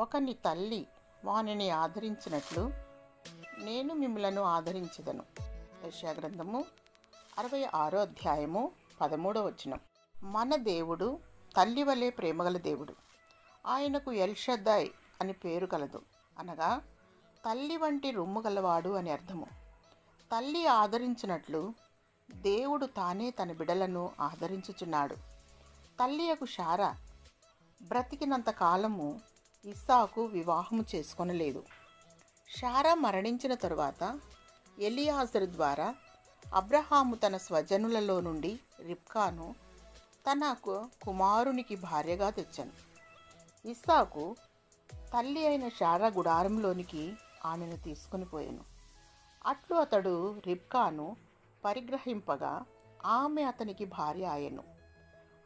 ఒకని తల్లి వానిని ఆదరించినట్లు నేను మిమ్మలను ఆదరించదను. యశాగ్రంథము గ్రంథము అరవై ఆరో అధ్యాయము పదమూడవ వచనం. మన దేవుడు తల్లి వలె ప్రేమగల దేవుడు. ఆయనకు ఎల్షద్దాయ్ అని పేరు కలదు. అనగా తల్లి వంటి రొమ్ము గలవాడు అని అర్థము. తల్లి ఆదరించినట్లు దేవుడు తానే తన బిడలను ఆదరించుచున్నాడు. తల్లియకు షారా బ్రతికినంత కాలము ఇస్సాకు వివాహము చేసుకొనలేదు. షారా మరణించిన తరువాత ఎలియాజరు ద్వారా అబ్రహాము తన స్వజనులలో నుండి రిప్కాను తనకు కుమారునికి భార్యగా తెచ్చాను. ఇస్సాకు తల్లి అయిన షారా గుడారంలోనికి ఆమెను తీసుకుని పోయాను. అట్లు అతడు రిప్కాను పరిగ్రహింపగా ఆమె అతనికి భార్య ఆయను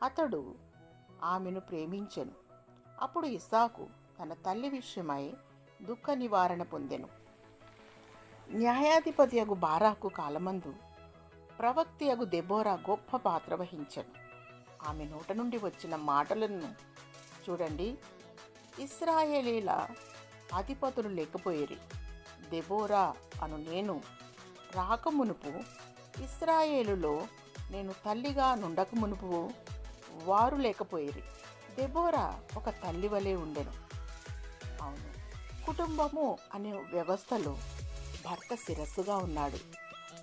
అతడు ఆమెను ప్రేమించెను. అప్పుడు ఇస్సాకు తన తల్లి విషయమై దుఃఖ నివారణ పొందెను. న్యాయాధిపతి అగు బారాకు కాలమందు ప్రవక్తి అగు దెబోరా గొప్ప పాత్ర వహించను. ఆమె నోట నుండి వచ్చిన మాటలను చూడండి. ఇస్రాయేలీల అధిపతులు లేకపోయేరి. దెబోరా అను నేను రాకమునుపు ఇస్రాయేలులో నేను తల్లిగా నుండక మునుపు వారు లేకపోయేరి. దెబోరా ఒక తల్లి వలె ఉండెను. అవును. కుటుంబము అనే వ్యవస్థలో భర్త శిరస్సుగా ఉన్నాడు.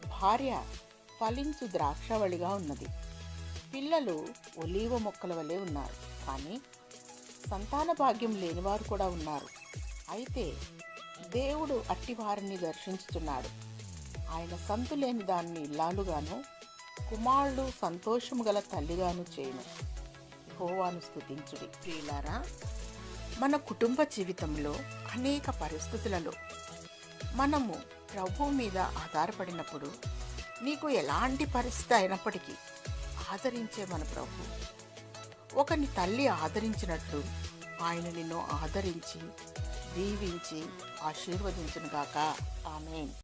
భార్య ఫలించు ద్రాక్షవళిగా ఉన్నది. పిల్లలు ఒలీవ మొక్కల వలె ఉన్నారు. కానీ సంతాన భాగ్యం లేనివారు కూడా ఉన్నారు. అయితే దేవుడు అట్టివారిని దర్శించుతున్నాడు. ఆయన సంతు లేని దాన్ని ఇల్లాలుగాను కుమారుడు సంతోషము గల తల్లిగాను చేయను. హోవాను స్థుతించుడి ప్రియులారా మన కుటుంబ జీవితంలో అనేక పరిస్థితులలో మనము ప్రభు మీద ఆధారపడినప్పుడు నీకు ఎలాంటి పరిస్థితి అయినప్పటికీ ఆదరించే మన ప్రభు. ఒకని తల్లి ఆదరించినట్లు ఆయన నిన్ను ఆదరించి దీవించి ఆశీర్వదించునుగాక. ఆమెన్.